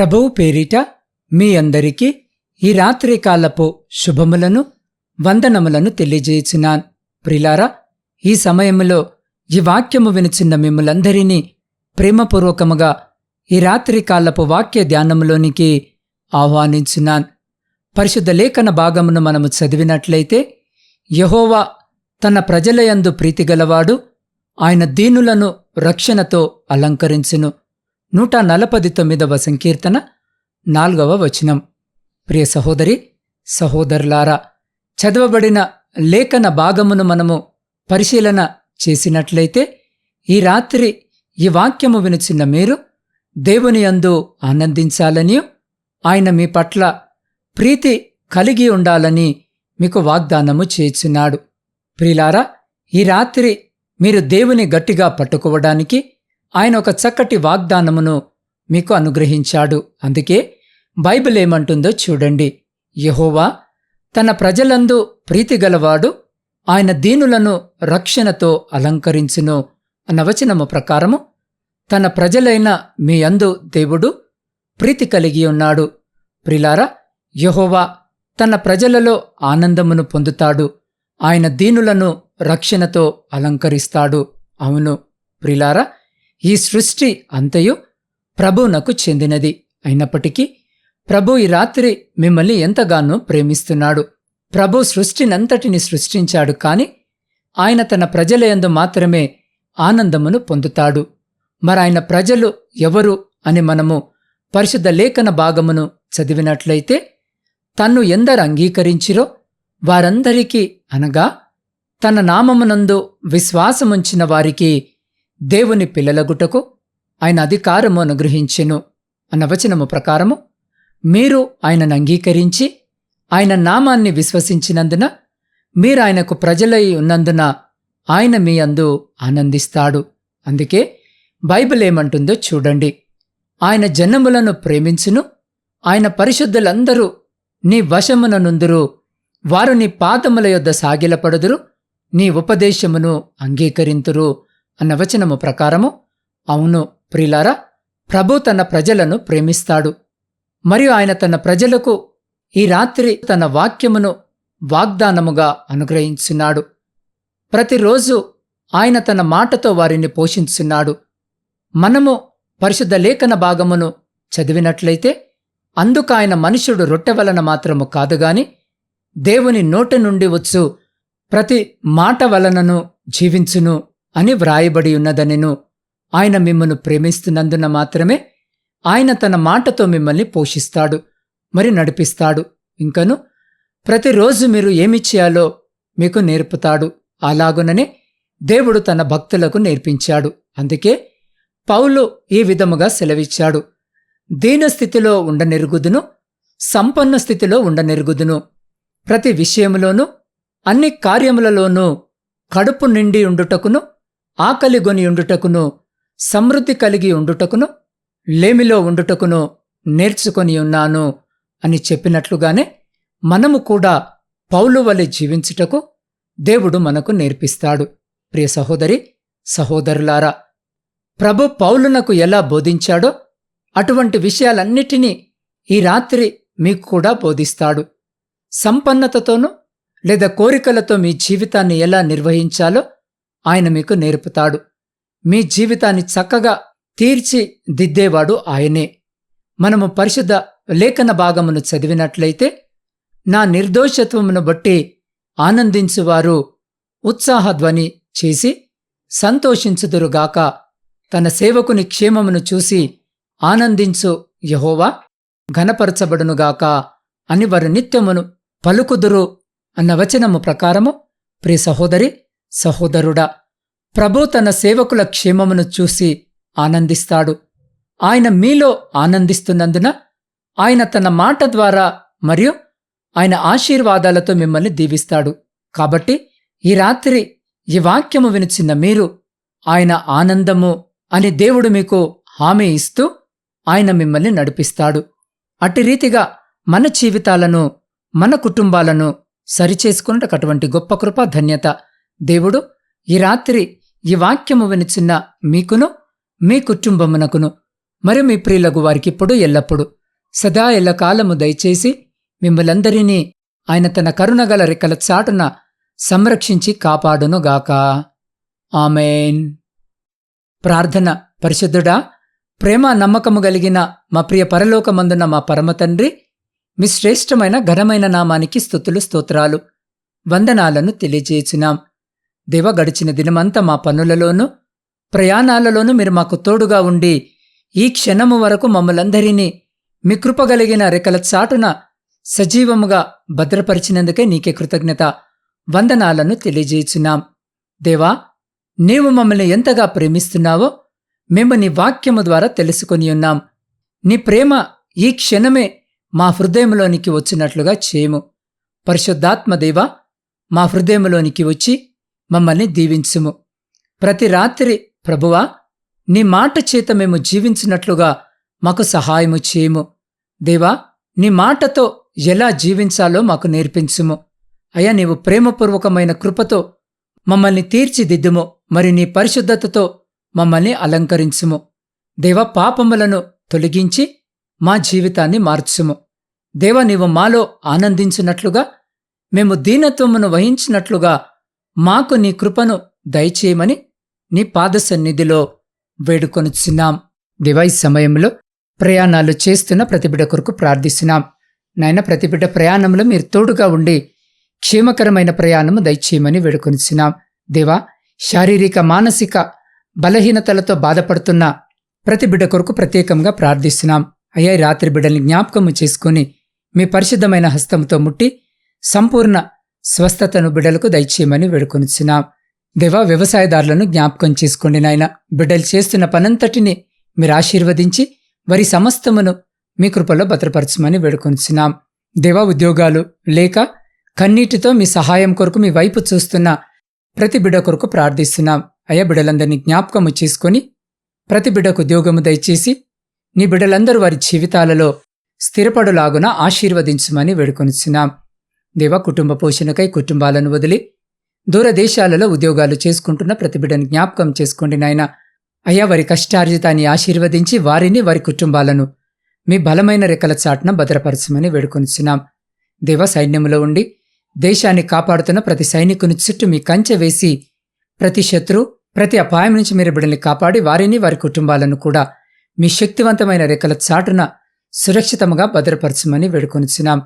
ప్రభువు పేరిట మీ అందరికీ ఈ రాత్రికాలపు శుభములను వందనములను తెలియజేసినాన్. ప్రిలారా ఈ సమయములో ఈ వాక్యము వినిచిన్న మిమ్మలందరినీ ప్రేమపూర్వకముగా ఈ రాత్రికాలపు వాక్య ధ్యానములోనికి ఆహ్వానించున్నాన్ పరిశుద్ధ లేఖన భాగమును మనము చదివినట్లయితే యహోవా తన ప్రజలయందు ప్రీతిగలవాడు ఆయన దీనులను రక్షణతో అలంకరించును. నూట నలపది తొమ్మిదవ సంకీర్తన నాల్గవ వచనం. ప్రియ సహోదరి సహోదరులారా చదవబడిన లేఖన భాగమును మనము పరిశీలన చేసినట్లయితే ఈ రాత్రి ఈ వాక్యము వినుచున్న మీరు దేవుని యందు ఆనందించాలని ఆయన మీ పట్ల ప్రీతి కలిగి ఉండాలని మీకు వాగ్దానము చేయుచున్నాడు. ప్రిలారా ఈ రాత్రి మీరు దేవుని గట్టిగా పట్టుకోవడానికి ఆయన ఒక చక్కటి వాగ్దానమును మీకు అనుగ్రహించాడు. అందుకే బైబిల్ ఏమంటుందో చూడండి. యహోవా తన ప్రజలందు ప్రీతిగలవాడు ఆయన దీనులను రక్షణతో అలంకరించును అన్న వచనము ప్రకారము తన ప్రజలైన మీ అందు దేవుడు ప్రీతి కలిగి ఉన్నాడు. ప్రిలారా యహోవా తన ప్రజలలో ఆనందమును పొందుతాడు. ఆయన దీనులను రక్షణతో అలంకరిస్తాడు. అవును. ప్రిలారా ఈ సృష్టి అంతయు ప్రభువునకు చెందినది. అయినప్పటికీ ప్రభు ఈ రాత్రి మిమ్మల్ని ఎంతగానో ప్రేమిస్తున్నాడు. ప్రభు సృష్టినంతటిని సృష్టించాడు కాని ఆయన తన ప్రజలయందు మాత్రమే ఆనందమును పొందుతాడు. మరాయన ప్రజలు ఎవరు అని మనము పరిశుద్ధ లేఖన భాగమును చదివినట్లయితే తన్ను ఎందరు అంగీకరించిరో వారందరికీ అనగా తన నామమునందు విశ్వాసముంచిన వారికి దేవుని పిల్లలగుటకు ఆయన అధికారము అనుగ్రహించెను అన్న వచనము ప్రకారము మీరు ఆయనను అంగీకరించి ఆయన నామాన్ని విశ్వసించినందున మీరు ఆయనకు ప్రజలై ఉన్నందున ఆయన మీ అందు ఆనందిస్తాడు. అందుకే బైబిల్ ఏమంటుందో చూడండి. ఆయన జనములను ప్రేమించును ఆయన పరిశుద్ధులందరూ నీ వశముననుందురు వారు నీ పాదముల యొద్ద సాగిలపడుదురు నీ ఉపదేశమును అంగీకరింతురు. అన్న వచనము ప్రకారము అవును ప్రిలారా ప్రభు తన ప్రజలను ప్రేమిస్తాడు. మరియు ఆయన తన ప్రజలకు ఈ రాత్రి తన వాక్యమును వాగ్దానముగా అనుగ్రహించున్నాడు. ప్రతిరోజు ఆయన తన మాటతో వారిని పోషించున్నాడు. మనము పరిశుద్ధ లేఖన భాగమును చదివినట్లయితే అందుకు ఆయన మనుషుడు రొట్టె వలన మాత్రము కాదుగాని దేవుని నోటి నుండి వచ్చు ప్రతి మాట వలనను జీవించును. అని వ్రాయబడి ఉన్నదనెను. ఆయన మిమ్మను ప్రేమిస్తున్నందున మాత్రమే ఆయన తన మాటతో మిమ్మల్ని పోషిస్తాడు మరి నడిపిస్తాడు. ఇంకను ప్రతిరోజు మీరు ఏమి చేయాలో మీకు నేర్పుతాడు. అలాగుననే దేవుడు తన భక్తులకు నేర్పించాడు. అందుకే పౌలు ఈ విధముగా సెలవిచ్చాడు. దీనస్థితిలో ఉండనెరుగుదును సంపన్న స్థితిలో ఉండనెరుగుదును. ప్రతి విషయములోనూ అన్ని కార్యములలోనూ కడుపు నిండి ఉండుటకును ఆకలిగొని ఉండుటకును సమృద్ధి కలిగి ఉండుటకును లేమిలో ఉండుటకును నేర్చుకొని ఉన్నాను అని చెప్పినట్లుగానే మనము కూడా పౌలు వలె జీవించుటకు దేవుడు మనకు నేర్పిస్తాడు. ప్రియ సహోదరి సహోదరులారా ప్రభు పౌలునకు ఎలా బోధించాడో అటువంటి విషయాలన్నిటినీ ఈ రాత్రి మీకు కూడా బోధిస్తాడు. సంపన్నతతోనూ లేదా కోరికలతో మీ జీవితాన్ని ఎలా నిర్వహించాలో ఆయన మీకు నేర్పుతాడు. మీ జీవితాన్ని చక్కగా తీర్చి దిద్దేవాడు ఆయనే. మనము పరిశుద్ధ లేఖన భాగమును చదివినట్లయితే నా నిర్దోషత్వమును బట్టి ఆనందించువారు ఉత్సాహధ్వని చేసి సంతోషించుదురుగాక. తన సేవకుని క్షేమమును చూసి ఆనందించు యహోవా. ఘనపరచబడునుగాక. అని వారు నిత్యమును పలుకుదురు అన్న వచనము ప్రకారము ప్రియ సహోదరి సహోదరుడా ప్రభు తన సేవకుల క్షేమమును చూసి ఆనందిస్తాడు. ఆయన మీలో ఆనందిస్తున్నందున ఆయన తన మాట ద్వారా మరియు ఆయన ఆశీర్వాదాలతో మిమ్మల్ని దీవిస్తాడు. కాబట్టి ఈ రాత్రి ఈ వాక్యము వినిచిన మీరు ఆయన ఆనందము అని దేవుడు మీకు హామీ ఇస్తూ ఆయన మిమ్మల్ని నడిపిస్తాడు. అట్టి రీతిగా మన జీవితాలను మన కుటుంబాలను సరిచేసుకున్నట్టు గొప్ప కృప ధన్యత దేవుడు ఈ రాత్రి ఈ వాక్యము వినిచిన్న మీకును మీ కుటుంబమునకును మరి మీ ప్రియులకు వారికిప్పుడు ఎల్లప్పుడు సదా ఎల్లకాలము దయచేసి మిమ్మలందరినీ ఆయన తన కరుణగల రెక్కల చాటున సంరక్షించి కాపాడునుగాక. ఆమెన్. ప్రార్థన పరిశుద్ధుడా ప్రేమ నమ్మకము కలిగిన మా ప్రియ పరలోకమందున మా పరమతండ్రి మీ శ్రేష్టమైన ఘనమైన నామానికి స్థుతులు స్తోత్రాలు వందనాలను తెలియజేచినాం దేవ గడిచిన దినమంతా మా పనులలోనూ ప్రయాణాలలోనూ మీరు మాకు తోడుగా ఉండి ఈ క్షణము వరకు మమ్మలందరినీ మీ కృపగలిగిన రెక్కల చాటున సజీవముగా భద్రపరిచినందుకే నీకే కృతజ్ఞత వందనాలను తెలియజేయుచున్నాం. దేవా నీవు మమ్మల్ని ఎంతగా ప్రేమిస్తున్నావో మేము నీ వాక్యము ద్వారా తెలుసుకొని ఉన్నాం. నీ ప్రేమ ఈ క్షణమే మా హృదయంలోనికి వచ్చినట్లుగా చేయము పరిశుద్ధాత్మదేవా మా హృదయంలోనికి వచ్చి మమ్మల్ని దీవించుము. ప్రతి రాత్రి ప్రభువా నీ మాట చేత మేము జీవించినట్లుగా మాకు సహాయము చేయము. దేవా నీ మాటతో ఎలా జీవించాలో మాకు నేర్పించుము. అయ్యా నీవు ప్రేమపూర్వకమైన కృపతో మమ్మల్ని తీర్చిదిద్దుము. మరి నీ పరిశుద్ధతతో మమ్మల్ని అలంకరించుము. దేవ పాపములను తొలగించి మా జీవితాన్ని మార్చుము. దేవ నీవు మాలో ఆనందించినట్లుగా మేము దీనత్వమును వహించినట్లుగా మాకు నీ కృపను దయచేయమని నీ పాదసన్నిధిలో వేడుకొనుచున్నాం. దివై ఈ సమయంలో ప్రయాణాలు చేస్తున్న ప్రతిబిడ కొరకు ప్రార్థిస్తున్నాం. నాయన ప్రతిబిడ్డ ప్రయాణంలో మీరు తోడుగా ఉండి క్షేమకరమైన ప్రయాణము దయచేయమని వేడుకొనిచున్నాం. దేవా శారీరక మానసిక బలహీనతలతో బాధపడుతున్న ప్రతి బిడ్డ కొరకు ప్రత్యేకంగా ప్రార్థిస్తున్నాం. అయ్యా రాత్రి బిడ్డల్ని జ్ఞాపకము చేసుకుని మీ పరిశుద్ధమైన హస్తంతో ముట్టి సంపూర్ణ స్వస్థతను బిడ్డలకు దయచేయమని వేడుకొనిచున్నాం. దేవా వ్యవసాయదారులను జ్ఞాపకం చేసుకోండి నాయన. బిడ్డలు చేస్తున్న పనంతటిని మీరు ఆశీర్వదించి వారి సమస్తమును మీ కృపలో భద్రపరచమని వేడుకొనిచున్నాం. దేవా ఉద్యోగాలు లేక కన్నీటితో మీ సహాయం కొరకు మీ వైపు చూస్తున్న ప్రతి బిడ్డ కొరకు ప్రార్థిస్తున్నాం. అయ్యా బిడ్డలందరినీ జ్ఞాపకము చేసుకొని ప్రతి బిడ్డకు ఉద్యోగము దయచేసి నీ బిడ్డలందరూ వారి జీవితాలలో స్థిరపడులాగున ఆశీర్వదించమని వేడుకొనిచున్నాం. దేవ కుటుంబ పోషణకై కుటుంబాలను వదిలి దూరదేశాలలో ఉద్యోగాలు చేసుకుంటున్న ప్రతిబిడని జ్ఞాపకం చేసుకోండి నాయన. అయ్యా వారి కష్టార్జితాన్ని ఆశీర్వదించి వారిని వారి కుటుంబాలను మీ బలమైన రెక్కల చాటున భద్రపరచమని వేడుకొనిచున్నాం. దేవ సైన్యములో ఉండి దేశాన్ని కాపాడుతున్న ప్రతి సైనికుని చుట్టూ మీ కంచె వేసి ప్రతి శత్రు ప్రతి అపాయం నుంచి మీరు బిడ్డల్ని కాపాడి వారిని వారి కుటుంబాలను కూడా మీ శక్తివంతమైన రెక్కల చాటున సురక్షితంగా భద్రపరచమని వేడుకొనిచున్నాం.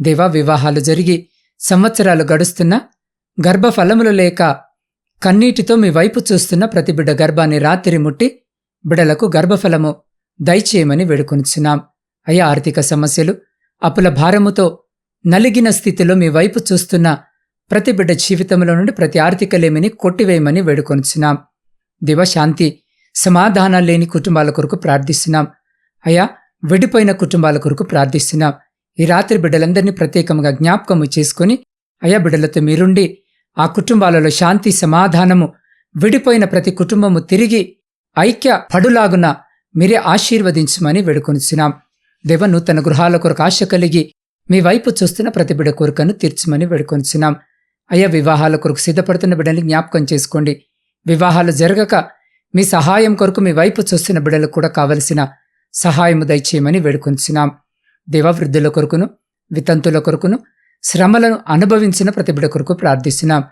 దేవా వివాహాలు జరిగి సంవత్సరాలు గడుస్తున్నా గర్భఫలములు లేక కన్నీటితో మీ వైపు చూస్తున్న ప్రతి బిడ్డ గర్భాన్ని రాత్రి ముట్టి బిడలకు గర్భఫలము దయచేయమని వేడుకొనిచున్నాం. అయ్యా ఆర్థిక సమస్యలు అప్పుల భారముతో నలిగిన స్థితిలో మీ వైపు చూస్తున్న ప్రతి బిడ్డ జీవితంలో నుండి ప్రతి ఆర్థికలేమిని కొట్టివేయమని వేడుకొనిచున్నాం. దివశాంతి సమాధానాలు లేని కుటుంబాల కొరకు ప్రార్థిస్తున్నాం. అయా విడిపోయిన కుటుంబాల కొరకు ప్రార్థిస్తున్నాం. ఈ రాత్రి బిడ్డలందరినీ ప్రత్యేకంగా జ్ఞాపకము చేసుకుని అయా బిడ్డలతో మీరుండి ఆ కుటుంబాలలో శాంతి సమాధానము విడిపోయిన ప్రతి కుటుంబము తిరిగి ఐక్య పడులాగున మీరే ఆశీర్వదించమని వేడుకొనిచున్నాం. దేవ నూతన గృహాల కొరకు ఆశ కలిగి మీ వైపు చూస్తున్న ప్రతి బిడ్డ కోరికను తీర్చమని వేడుకొనిచున్నాం. అయ్యా వివాహాల కొరకు సిద్ధపడుతున్న బిడ్డల్ని జ్ఞాపకం చేసుకోండి. వివాహాలు జరగక మీ సహాయం కొరకు మీ వైపు చూస్తున్న బిడ్డలకు కూడా కావలసిన సహాయము దయచేయమని వేడుకొంచున్నాం దేవవృద్ధుల కొరకును వితంతుల కొరకును శ్రమలను అనుభవించిన ప్రతి బిడ్డ కొరకు ప్రార్థిస్తున్నాం.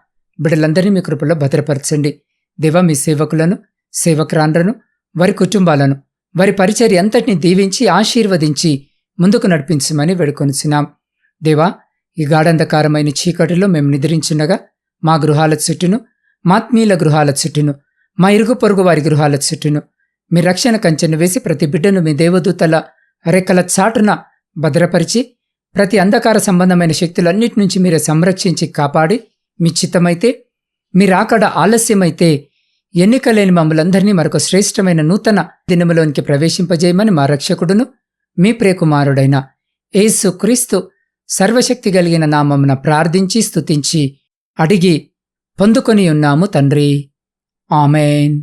బిడ్డలందరినీ మీ కృపలో భద్రపరచండి. దేవ మీ సేవకులను సేవకురాండ్రను వారి కుటుంబాలను వారి పరిచర్య అంతటిని దీవించి ఆశీర్వదించి ముందుకు నడిపించమని వేడుకొనిచున్నాం. దేవా ఈ గాఢంధకారమైన చీకటిలో మేము నిద్రించుండగా మా గృహాల చుట్టూను మాత్మీయుల గృహాల చుట్టూను మా ఇరుగు పొరుగు వారి గృహాల చుట్టూను మీ రక్షణ కంచెను వేసి ప్రతి బిడ్డను మీ దేవదూతల రెక్కల చాటున భద్రపరిచి ప్రతి అంధకార సంబంధమైన శక్తులన్నిటి నుంచి మీరు సంరక్షించి కాపాడి మీ చిత్తమైతే మీరాకడ ఆలస్యమైతే ఎన్నికలేని మమ్మలందరినీ మరొక శ్రేష్టమైన నూతన దినములోనికి ప్రవేశింపజేయమని మా రక్షకుడును మీ ప్రియకుమారుడైన ఏసు క్రీస్తు సర్వశక్తి కలిగిన నామమున ప్రార్థించి స్తుతించి అడిగి పొందుకొని ఉన్నాము తండ్రి. ఆమెన్.